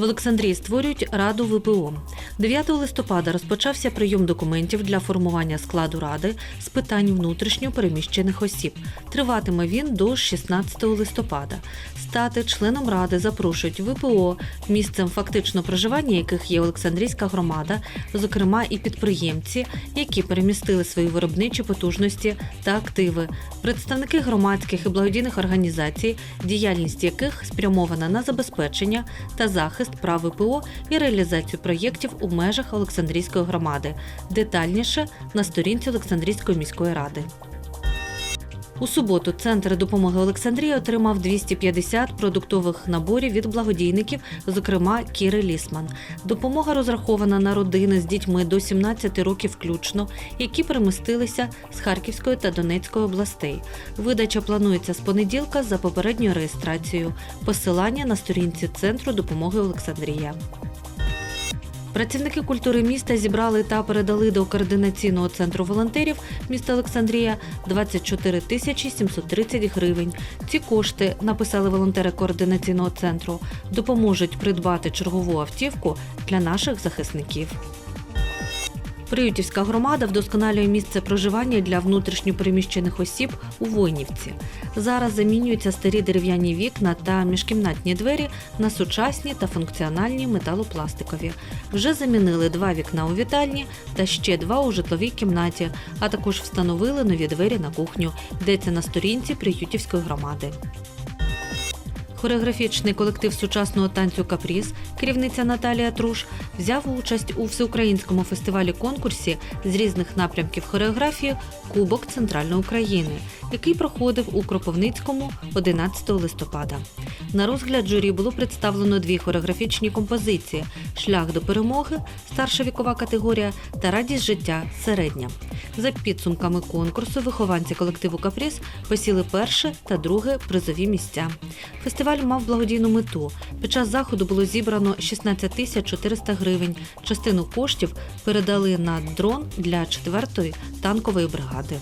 В Олександрії створюють раду ВПО. 9 листопада розпочався прийом документів для формування складу ради з питань внутрішньо переміщених осіб. Триватиме він до 16 листопада. Стати членом ради запрошують ВПО, місцем фактично проживання яких є Олександрійська громада, зокрема і підприємці, які перемістили свої виробничі потужності та активи, представники громадських і благодійних організацій, діяльність яких спрямована на забезпечення та захист прав ВПО і реалізацію проєктів у межах Олександрійської громади. Детальніше на сторінці Олександрійської міської ради. У суботу центр допомоги Олександрії отримав 250 продуктових наборів від благодійників, зокрема Кіри Лісман. Допомога розрахована на родини з дітьми до 17 років включно, які перемістилися з Харківської та Донецької областей. Видача планується з понеділка за попередньою реєстрацією. Посилання на сторінці центру допомоги Олександрія. Працівники культури міста зібрали та передали до координаційного центру волонтерів міста Олександрія 24 тисячі 730 гривень. Ці кошти, написали волонтери координаційного центру, допоможуть придбати чергову автівку для наших захисників. Приютівська громада вдосконалює місце проживання для внутрішньопереміщених осіб у Войнівці. Зараз замінюються старі дерев'яні вікна та міжкімнатні двері на сучасні та функціональні металопластикові. Вже замінили два вікна у вітальні та ще два у житловій кімнаті, а також встановили нові двері на кухню. Йдеться на сторінці Приютівської громади. Хореографічний колектив сучасного танцю Капріз, керівниця Наталія Труш, взяв участь у всеукраїнському фестивалі конкурсі з різних напрямків хореографії Кубок Центральної України, який проходив у Кропивницькому 11 листопада. На розгляд журі було представлено дві хореографічні композиції: Шлях до перемоги, старша вікова категорія та радість життя середня. За підсумками конкурсу вихованці колективу Капріз посіли перше та друге призові місця. Фестиваль мав благодійну мету. Під час заходу було зібрано 16 тисяч 400 гривень. Частину коштів передали на дрон для 4-ї танкової бригади.